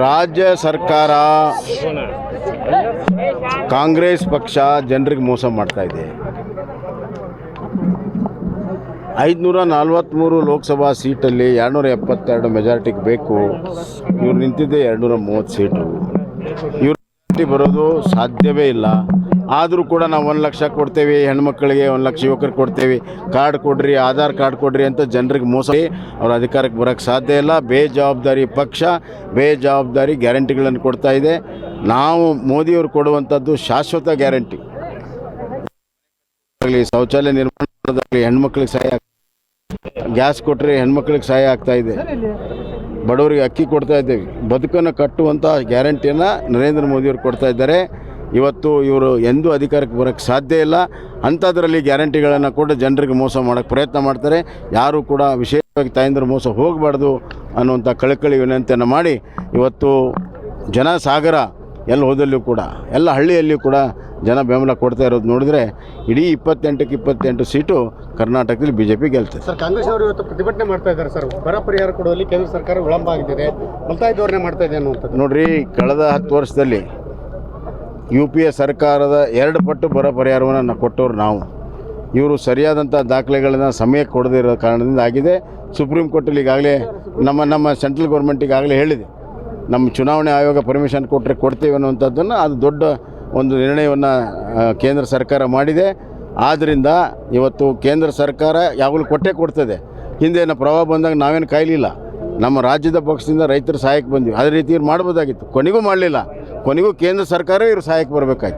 ರಾಜ್ಯ ಸರ್ಕಾರ ಕಾಂಗ್ರೆಸ್ ಪಕ್ಷ ಜನರಿಗೆ ಮೋಸ ಮಾಡ್ತಾ ಇದೆ. ಐದುನೂರ ನಲ್ವತ್ತ್ಮೂರು ಲೋಕಸಭಾ ಸೀಟಲ್ಲಿ ಎರಡುನೂರ ಎಪ್ಪತ್ತೆರಡು ಮೆಜಾರಿಟಿಗೆ ಬೇಕು. ಇವ್ರು ನಿಂತಿದ್ದೆ ಎರಡುನೂರ ಮೂವತ್ತು ಸೀಟು. ಇವ್ರು ಬರೋದು ಸಾಧ್ಯವೇ ಇಲ್ಲ. ಆದರೂ ಕೂಡ ನಾವು ಒಂದು ಲಕ್ಷ ಕೊಡ್ತೇವೆ, ಹೆಣ್ಮಕ್ಳಿಗೆ ಒಂದು ಲಕ್ಷ ಯುವಕರು ಕೊಡ್ತೇವೆ. ಕಾರ್ಡ್ ಕೊಡ್ರಿ, ಆಧಾರ್ ಕಾರ್ಡ್ ಕೊಡ್ರಿ ಅಂತ ಜನರಿಗೆ ಮೋಸ ಅವ್ರ ಅಧಿಕಾರಕ್ಕೆ ಬರೋಕ್ಕೆ ಸಾಧ್ಯ ಇಲ್ಲ. ಬೇಜವಾಬ್ದಾರಿ ಪಕ್ಷ, ಬೇಜವಾಬ್ದಾರಿ ಗ್ಯಾರಂಟಿಗಳನ್ನು ಕೊಡ್ತಾ ಇದೆ. ನಾವು ಮೋದಿಯವರು ಕೊಡುವಂಥದ್ದು ಶಾಶ್ವತ ಗ್ಯಾರಂಟಿ. ಶೌಚಾಲಯ ನಿರ್ಮಾಣ ಮಾಡೋದಾಗಲಿ ಹೆಣ್ಮಕ್ಳಿಗೆ ಸಹಾಯ ಗ್ಯಾಸ್ ಕೊಟ್ಟರೆ ಹೆಣ್ಮಕ್ಳಿಗೆ ಸಹಾಯ ಆಗ್ತಾ ಇದೆ. ಬಡವರಿಗೆ ಅಕ್ಕಿ ಕೊಡ್ತಾ ಇದ್ದೇವೆ. ಬದುಕನ್ನು ಕಟ್ಟುವಂಥ ಗ್ಯಾರಂಟಿಯನ್ನು ನರೇಂದ್ರ ಮೋದಿಯವರು ಕೊಡ್ತಾ ಇದ್ದಾರೆ. ಇವತ್ತು ಇವರು ಎಂದೂ ಅಧಿಕಾರಕ್ಕೆ ಬರೋಕ್ಕೆ ಸಾಧ್ಯ ಇಲ್ಲ. ಅಂಥದ್ರಲ್ಲಿ ಗ್ಯಾರಂಟಿಗಳನ್ನು ಕೊಟ್ಟು ಜನರಿಗೆ ಮೋಸ ಮಾಡೋಕ್ಕೆ ಪ್ರಯತ್ನ ಮಾಡ್ತಾರೆ. ಯಾರೂ ಕೂಡ ವಿಶೇಷವಾಗಿ ತಾಯಂದ್ರ ಮೋಸ ಹೋಗಬಾರ್ದು ಅನ್ನುವಂಥ ಕಳಕಳಿ ವಿನಂತಿಯನ್ನು ಮಾಡಿ ಇವತ್ತು ಜನಸಾಗರ ಎಲ್ಲಿ ಹೋದಲ್ಲೂ ಕೂಡ ಎಲ್ಲ ಹಳ್ಳಿಯಲ್ಲಿಯೂ ಕೂಡ ಜನ ಬೆಂಬಲ ಕೊಡ್ತಾ ಇರೋದು ನೋಡಿದ್ರೆ ಇಡೀ ಇಪ್ಪತ್ತೆಂಟಕ್ಕೆ ಇಪ್ಪತ್ತೆಂಟು ಸೀಟು ಕರ್ನಾಟಕದಲ್ಲಿ ಬಿ ಜೆ ಪಿ ಗೆಲ್ತದೆ. ಸರ್ ಕಾಂಗ್ರೆಸ್ ಅವರು ಇವತ್ತು ಪ್ರತಿಭಟನೆ ಮಾಡ್ತಾ ಇದ್ದಾರೆ ಸರ್. ಬರ ಪರಿಹಾರ ಕೊಡುವಲ್ಲಿ ಕೇಂದ್ರ ಸರ್ಕಾರ ವಿಳಂಬ ಆಗಿದೆ. ಮುಲ್ತಾಯಿ ಧೋರಣೆ ಮಾಡ್ತಾ ಇದೆ ಅನ್ನುವಂಥದ್ದು. ನೋಡ್ರಿ ಕಳೆದ ಹತ್ತು ವರ್ಷದಲ್ಲಿ ಯು ಪಿ ಎ ಸರ್ಕಾರದ ಎರಡು ಪಟ್ಟು ಬರ ಪರಿಹಾರವನ್ನು ಕೊಟ್ಟವರು ನಾವು. ಇವರು ಸರಿಯಾದಂಥ ದಾಖಲೆಗಳನ್ನು ಸಮಯಕ್ಕೆ ಕೊಡದೇ ಇರೋ ಕಾರಣದಿಂದ ಆಗಿದೆ. ಸುಪ್ರೀಂ ಕೋರ್ಟಲ್ಲಿ ಈಗಾಗಲೇ ನಮ್ಮ ನಮ್ಮ ಸೆಂಟ್ರಲ್ ಗೌರ್ಮೆಂಟಿಗಾಗಲೇ ಹೇಳಿದೆ. ನಮ್ಮ ಚುನಾವಣೆ ಆಯೋಗ ಪರ್ಮಿಷನ್ ಕೊಟ್ಟರೆ ಕೊಡ್ತೀವಿ ಅನ್ನುವಂಥದ್ದನ್ನು ಅದು ದೊಡ್ಡ ಒಂದು ನಿರ್ಣಯವನ್ನು ಕೇಂದ್ರ ಸರ್ಕಾರ ಮಾಡಿದೆ. ಆದ್ದರಿಂದ ಇವತ್ತು ಕೇಂದ್ರ ಸರ್ಕಾರ ಯಾವಾಗಲೂ ಕೊಟ್ಟೇ ಕೊಡ್ತದೆ. ಹಿಂದೆ ನಾವು ಪ್ರವಾಹ ಬಂದಾಗ ನಾವೇನು ಕಾಯಲಿಲ್ಲ. ನಮ್ಮ ರಾಜ್ಯದ ಪಕ್ಷದಿಂದ ರೈತರ ಸಹಾಯಕ್ಕೆ ಬಂದ್ವಿ. ಅದೇ ರೀತಿ ಮಾಡ್ಬೋದಾಗಿತ್ತು. ಕೊನೆಗೂ ಮಾಡಲಿಲ್ಲ. ಕೊನೆಗೂ ಕೇಂದ್ರ ಸರ್ಕಾರ ಇವ್ರು ಸಹಾಯಕ್ಕೆ ಬರಬೇಕಾಯ್ತು.